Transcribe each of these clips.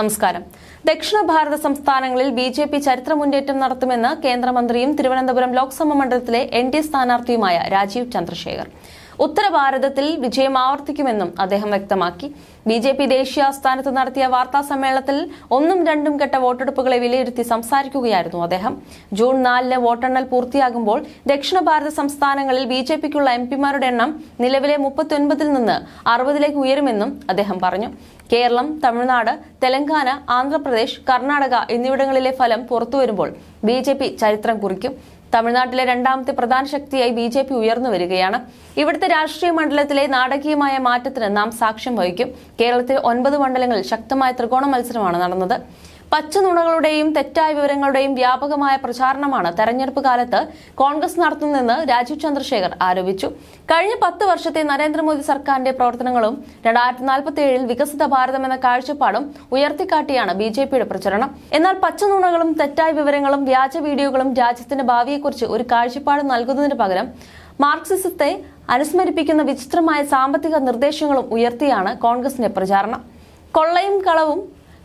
നമസ്കാരം. ദക്ഷിണ ഭാരത സംസ്ഥാനങ്ങളിൽ ബി ജെ പി ചരിത്ര മുന്നേറ്റം നടത്തുമെന്ന് കേന്ദ്രമന്ത്രിയും തിരുവനന്തപുരം ലോക്സഭാ മണ്ഡലത്തിലെ എൻ ഡി എ സ്ഥാനാർത്ഥിയുമായ രാജീവ് ചന്ദ്രശേഖർ. ഉത്തര ഭാരതത്തിൽ വിജയം ആവർത്തിക്കുമെന്നും അദ്ദേഹം വ്യക്തമാക്കി. ബി ജെ പി ദേശീയ ആസ്ഥാനത്ത് നടത്തിയ വാർത്താ സമ്മേളനത്തിൽ ഒന്നും രണ്ടും ഘട്ട വോട്ടെടുപ്പുകളെ വിലയിരുത്തി സംസാരിക്കുകയായിരുന്നു അദ്ദേഹം. ജൂൺ നാലിന് വോട്ടെണ്ണൽ പൂർത്തിയാകുമ്പോൾ ദക്ഷിണ ഭാരത സംസ്ഥാനങ്ങളിൽ ബി ജെ പിക്കുള്ള എം പിമാരുടെ എണ്ണം നിലവിലെ മുപ്പത്തിയൊൻപതിൽ നിന്ന് അറുപതിലേക്ക് ഉയരുമെന്നും അദ്ദേഹം പറഞ്ഞു. കേരളം തമിഴ്നാട് തെലങ്കാന ആന്ധ്രാപ്രദേശ് കർണാടക എന്നിവിടങ്ങളിലെ ഫലം പുറത്തുവരുമ്പോൾ ബി ചരിത്രം കുറിക്കും. തമിഴ്നാട്ടിലെ രണ്ടാമത്തെ പ്രധാന ശക്തിയായി ബി ജെ പി ഉയർന്നു വരികയാണ്. ഇവിടുത്തെ രാഷ്ട്രീയ മണ്ഡലത്തിലെ നാടകീയമായ മാറ്റത്തിന് നാം സാക്ഷ്യം വഹിക്കും. കേരളത്തിൽ ഒൻപത് മണ്ഡലങ്ങളിൽ ശക്തമായ ത്രികോണ മത്സരമാണ് നടന്നത്. പച്ചനുണകളുടെയും തെറ്റായ വിവരങ്ങളുടെയും വ്യാപകമായ പ്രചാരണമാണ് തെരഞ്ഞെടുപ്പ് കാലത്ത് കോൺഗ്രസ് നടത്തുന്നതെന്ന് രാജീവ് ചന്ദ്രശേഖർ ആരോപിച്ചു. കഴിഞ്ഞ പത്ത് വർഷത്തെ നരേന്ദ്രമോദി സർക്കാരിന്റെ പ്രവർത്തനങ്ങളും രണ്ടായിരത്തി നാൽപ്പത്തി ഏഴിൽ വികസിത ഭാരതം എന്ന കാഴ്ചപ്പാടും ഉയർത്തിക്കാട്ടിയാണ് ബി ജെ പിയുടെ പ്രചരണം. എന്നാൽ പച്ചനുണകളും തെറ്റായ വിവരങ്ങളും വ്യാജ വീഡിയോകളും രാജ്യത്തിന്റെ ഭാവിയെക്കുറിച്ച് ഒരു കാഴ്ചപ്പാട് നൽകുന്നതിന് പകരം മാർക്സിസത്തെ അനുസ്മരിപ്പിക്കുന്ന വിചിത്രമായ സാമ്പത്തിക നിർദ്ദേശങ്ങളും ഉയർത്തിയാണ് കോൺഗ്രസിന്റെ പ്രചാരണം. കൊള്ളയും കളവും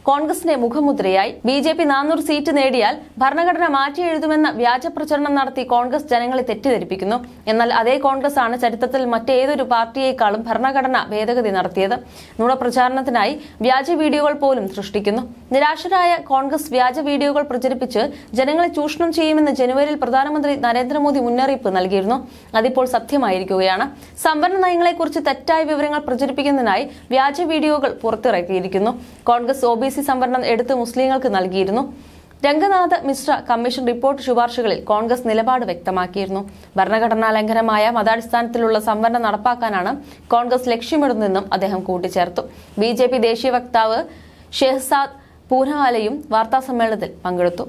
കോൺഗ്രസിന്റെ മുഖമുദ്രയായി ബി ജെ പി നാനൂറ് സീറ്റ് നേടിയാൽ ഭരണഘടന മാറ്റി എഴുതുമെന്ന വ്യാജ പ്രചരണം നടത്തി കോൺഗ്രസ് ജനങ്ങളെ തെറ്റിദ്ധരിപ്പിക്കുന്നു. എന്നാൽ അതേ കോൺഗ്രസ് ആണ് ചരിത്രത്തിൽ മറ്റേതൊരു പാർട്ടിയേക്കാളും ഭരണഘടന ഭേദഗതി നടത്തിയത്. നുണപ്രചാരണത്തിനായി വ്യാജ വീഡിയോകൾ പോലും സൃഷ്ടിക്കുന്നു. നിരാശരായ കോൺഗ്രസ് വ്യാജ വീഡിയോകൾ പ്രചരിപ്പിച്ച് ജനങ്ങളെ ചൂഷണം ചെയ്യുമെന്ന് ജനുവരിയിൽ പ്രധാനമന്ത്രി നരേന്ദ്രമോദി മുന്നറിയിപ്പ് നൽകിയിരുന്നു. അതിപ്പോൾ സത്യമായിരിക്കുകയാണ്. സംവരണ നയങ്ങളെക്കുറിച്ച് തെറ്റായ വിവരങ്ങൾ പ്രചരിപ്പിക്കുന്നതിനായി വ്യാജ വീഡിയോകൾ പുറത്തിറക്കിയിരിക്കുന്നു. കോൺഗ്രസ് ഒ ബി സി സംവരണം എടുത്ത് മുസ്ലിങ്ങൾക്ക് നൽകിയിരുന്നു. രംഗനാഥ് മിശ്ര കമ്മീഷൻ റിപ്പോർട്ട് ശുപാർശകളിൽ കോൺഗ്രസ് നിലപാട് വ്യക്തമാക്കിയിരുന്നു. ഭരണഘടനാ ലംഘനമായ മതാടിസ്ഥാനത്തിലുള്ള സംവരണം നടപ്പാക്കാനാണ് കോൺഗ്രസ് ലക്ഷ്യമിടുന്നതെന്നും അദ്ദേഹം കൂട്ടിച്ചേർത്തു. ബി ദേശീയ വക്താവ് ഷെഹ്സാദ് പൂനവാലയും വാർത്താസമ്മേളനത്തിൽ പങ്കെടുത്തു.